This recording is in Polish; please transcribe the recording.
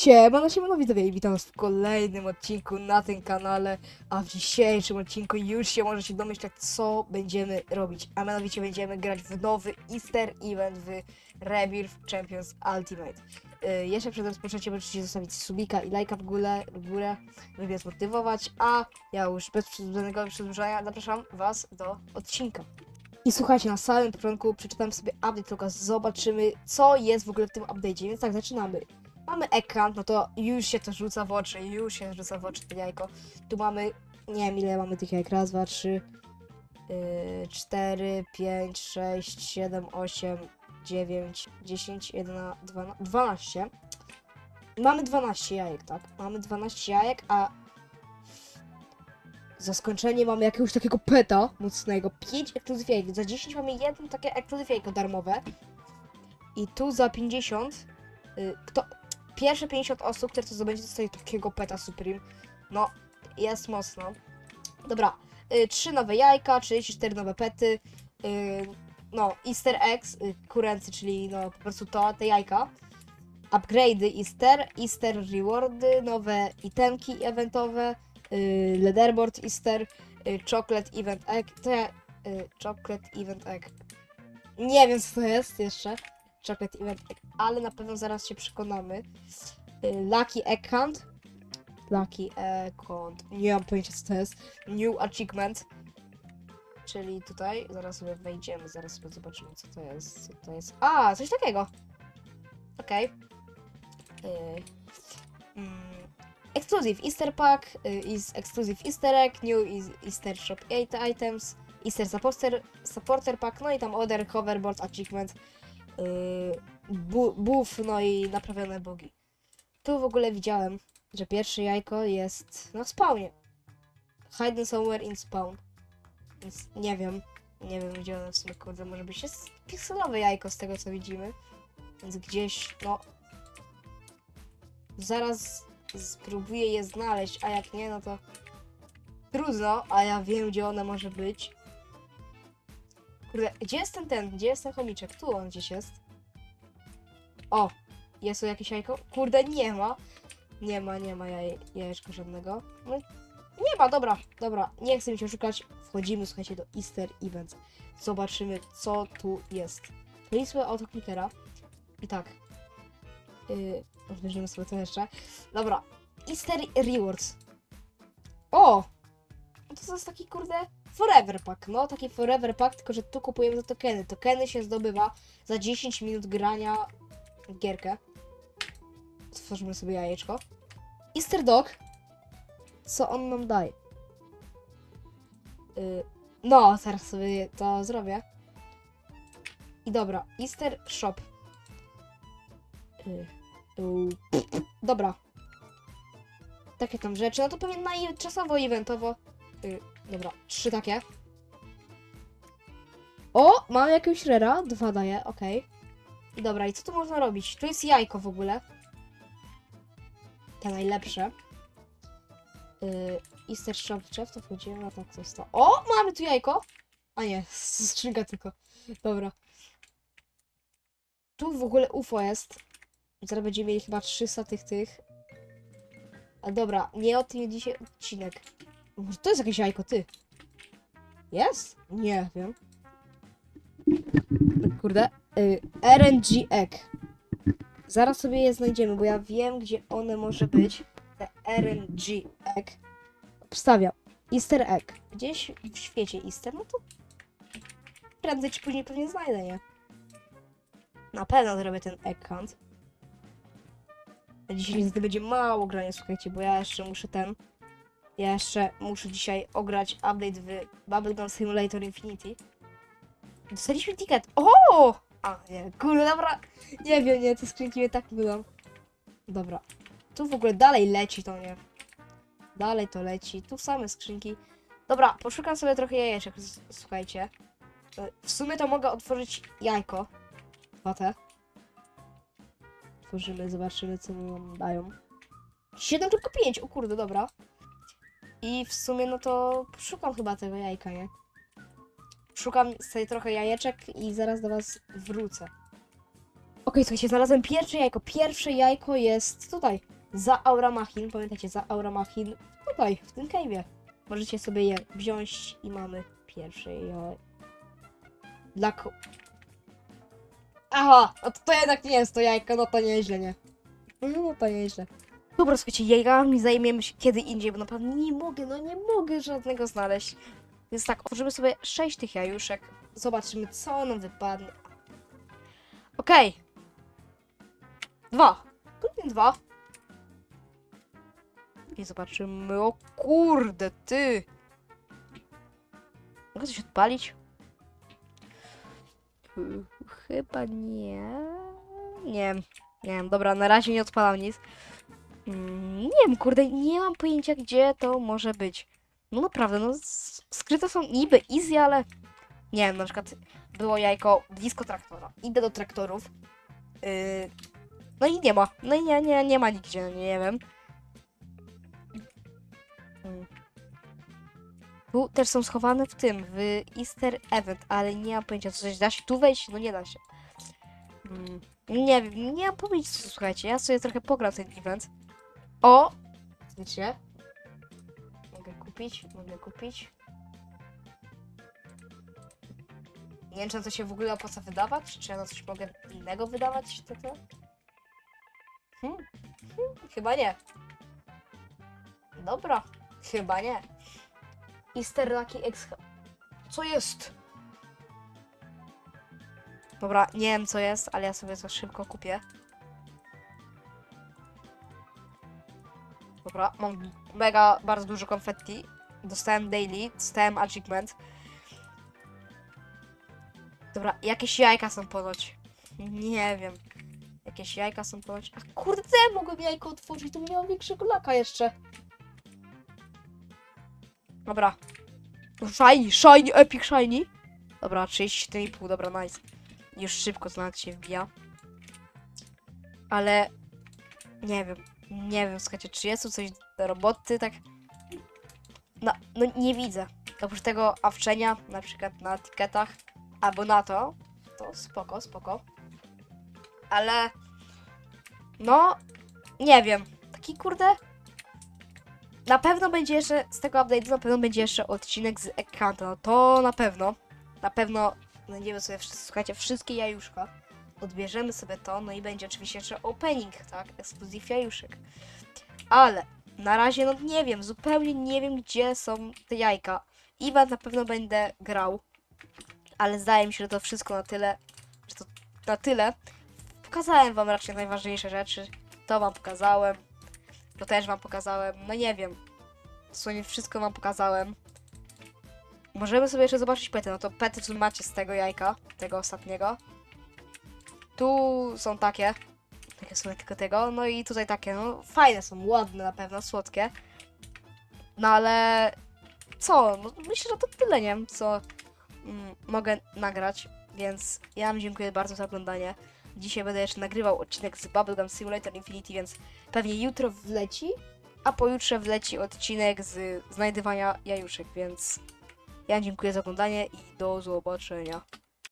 Siemano, siemano widzowie i witam was w kolejnym odcinku na tym kanale, a w dzisiejszym odcinku już się możecie domyślać co będziemy robić, a mianowicie będziemy grać w nowy Easter Event w Rebirth Champions Ultimate. Yy, jeszcze przed rozpoczęciem możecie zostawić subika i lajka w górę, w górę, mnie zmotywować, a ja już bez żadnego przedłużania zapraszam was do odcinka. I słuchajcie, na samym początku przeczytam sobie update, tylko zobaczymy co jest w ogóle w tym update'cie, więc tak, zaczynamy. Mamy ekran, no to już się to rzuca w oczy, już się rzuca w oczy to jajko. Tu mamy, nie wiem ile mamy tych jajek, raz, dwa, trzy, yy, cztery, pięć, sześć, siedem, osiem, dziewięć, dziesięć, jedna, dwana, dwanaście. Mamy 12 jajek, tak? Mamy 12 jajek, a za skończenie mamy jakiegoś takiego peta mocnego. 5 ekskluzyw jajek. Za 10 mamy jedno takie ekskluzyw jajko darmowe. I tu za 50 y, kto, pierwsze 50 osób, które to zdobędzie, dostaje takiego peta Supreme. No, jest mocno. Dobra, y, 3 nowe jajka, 34 nowe pety. Y, no, Easter eggs, y, kurency, czyli no po prostu to, te jajka. Upgrade'y Easter, Easter rewardy, nowe itemki eventowe, y, leaderboard Easter, y, chocolate event egg, ja, y, chocolate event egg. Nie wiem co to jest jeszcze. Chocolate event egg, ale na pewno zaraz się przekonamy. Y, Lucky hunt. Lucky hunt. Nie mam pojęcia co to jest. New achievement. Czyli tutaj, zaraz sobie wejdziemy, zaraz sobie zobaczymy co to jest. Co to jest. A, coś takiego. Okej. Y, mm, Exclusive Easter Pack, y, is Exclusive Easter Egg, New is Easter Shop 8 Items, Easter Supporter, supporter Pack, no i tam Other Hoverboard Achievement, bu, buff, no i naprawione bugi. Tu w ogóle widziałem, że pierwsze jajko jest na spawnie. Hidden somewhere in spawn. Więc nie wiem, nie wiem gdzie one w sumie kurde może być. Jest pikselowe jajko z tego co widzimy. Więc gdzieś, no... Zaraz spróbuję je znaleźć, a jak nie, no to trudno, a ja wiem, gdzie ona może być. Kurde, gdzie jest ten ten? Gdzie jest ten chomiczek? Tu on gdzieś jest. O! Jest tu jakieś jajko? Kurde, nie ma. Nie ma, nie ma jaj, jajeczka żadnego. No, nie ma, dobra, dobra. Nie chcę mi się szukać. Wchodzimy, słuchajcie, do Easter Event. Zobaczymy, co tu jest. Wejdę autoklikera. I tak. Yy, sobie to jeszcze. Dobra. Easter Rewards. O! To jest taki kurde Forever Pack. No, taki Forever Pack, tylko że tu kupujemy za tokeny. Tokeny się zdobywa za 10 minut grania gierkę. Stworzymy sobie jajeczko. Easter Dog. Co on nam daje? Yy, no, teraz sobie to zrobię. I dobra, Easter Shop. Yy. Yy, Dobra. Takie tam rzeczy. No to pewnie na czasowo, eventowo. Yy, dobra, trzy takie. O, mam jakiegoś rera. Dwa daję, okej. I dobra, i co tu można robić? Tu jest jajko w ogóle. Te najlepsze. Yy, Easter Shop Chef, to wchodzimy na tak, jest to. O, mamy tu jajko! A nie, skrzynka tylko. Dobra. Tu w ogóle UFO jest. Zaraz będziemy mieli chyba 300 tych tych. A dobra, nie o tym dzisiaj odcinek. Może to jest jakieś jajko, ty. Jest? Nie wiem. Kurde. Y, RNG Egg. Zaraz sobie je znajdziemy, bo ja wiem, gdzie one może być. Te RNG Egg. Obstawiam. Easter Egg. Gdzieś w świecie Easter, no to prędzej czy później pewnie znajdę, nie? Na pewno zrobię ten Egg Hunt. Dzisiaj niestety będzie mało grania, słuchajcie, bo ja jeszcze muszę ten... Ja jeszcze muszę dzisiaj ograć update w Bubblegum Simulator Infinity. Dostaliśmy ticket. O! A, nie, kurde, dobra. Nie wiem, nie, te skrzynki mnie tak byłam. Dobra. Tu w ogóle dalej leci to, nie? Dalej to leci. Tu same skrzynki. Dobra, poszukam sobie trochę jajeczek, słuchajcie. E, W sumie to mogę otworzyć jajko. Te. Otworzymy, zobaczymy co nam dają. 7 tylko 5, o kurde, dobra. I w sumie no to szukam chyba tego jajka, nie? Szukam sobie trochę jajeczek i zaraz do was wrócę. Okej, słuchajcie, znalazłem pierwsze jajko. Pierwsze jajko jest tutaj. Za Aura Machin. Pamiętajcie, za Aura Machin. Tutaj, w tym cave'ie. Możecie sobie je wziąć i mamy pierwsze jajko. Dla ko... Aha, no to, to jednak nie jest to jajko, no to nieźle, nie? No to nieźle. Dobra, słuchajcie, jajkami zajmiemy się kiedy indziej, bo naprawdę nie mogę, no nie mogę żadnego znaleźć. Więc tak, otworzymy sobie sześć tych jajuszek. Zobaczymy, co nam wypadnie. Okej. Dwa. Kliknij dwa. I zobaczymy. O kurde, ty. Mogę coś odpalić? Ch- Chyba nie. Nie. Nie dobra, na razie nie odpalam nic. Mm, Nie wiem, kurde, nie mam pojęcia, gdzie to może być. No naprawdę, no skryte są niby easy, ale nie wiem, na przykład było jajko blisko traktora. Idę do traktorów. Yy, no i nie ma. No i nie, nie, nie ma nigdzie, no nie wiem. Mm. Tu też są schowane w tym, w Easter Event, ale nie mam pojęcia, co coś da się tu wejść? No nie da się. Mm. Nie wiem, nie mam pojęcia, słuchajcie, ja sobie trochę pogram ten event. O! Wiecie? Mogę kupić, mogę kupić. Nie wiem, czy na to się w ogóle opłaca wydawać, czy ja na coś mogę innego wydawać, to to? Hmm. Hmm, chyba nie. Dobra, chyba nie. Easter Lucky X... Co jest? Dobra, nie wiem co jest, ale ja sobie to szybko kupię. Dobra, mam mega, bardzo dużo konfetti. Dostałem daily, dostałem achievement. Dobra, jakieś jajka są ponoć. Nie wiem. Jakieś jajka są ponoć. A kurde, mogłem jajko otworzyć, to bym miał większego laka jeszcze. Dobra. Shiny, shiny, epic shiny. Dobra, 34,5, dobra, nice. Już szybko nawet się wbija. Ale nie wiem, nie wiem, słuchajcie, czy jest tu coś do roboty, tak? No, no nie widzę. Oprócz tego awczenia, na przykład na etykietach, albo na to, to spoko, spoko. Ale, no, nie wiem. Taki kurde, na pewno będzie jeszcze, z tego update'u na pewno będzie jeszcze odcinek z Ekanta, no to na pewno. Na pewno znajdziemy sobie, słuchajcie, wszystkie jajuszka. Odbierzemy sobie to, no i będzie oczywiście jeszcze opening, tak? Ekskluzyw jajuszek. Ale na razie, no nie wiem, zupełnie nie wiem, gdzie są te jajka. Iwan na pewno będę grał, ale zdaje mi się, że to wszystko na tyle, że to na tyle. Pokazałem wam raczej najważniejsze rzeczy. To wam pokazałem. To też wam pokazałem. No nie wiem. W sumie wszystko wam pokazałem. Możemy sobie jeszcze zobaczyć pety. No to pety tu macie z tego jajka, tego ostatniego. Tu są takie. Takie są tylko tego. No i tutaj takie, no fajne są, ładne na pewno, słodkie. No ale co? No, myślę, że to tyle, nie wiem, co mm, mogę nagrać. Więc ja wam dziękuję bardzo za oglądanie. Dzisiaj będę jeszcze nagrywał odcinek z Bubblegum Simulator Infinity, więc pewnie jutro wleci, a pojutrze wleci odcinek z znajdywania jajuszek, więc ja dziękuję za oglądanie i do zobaczenia.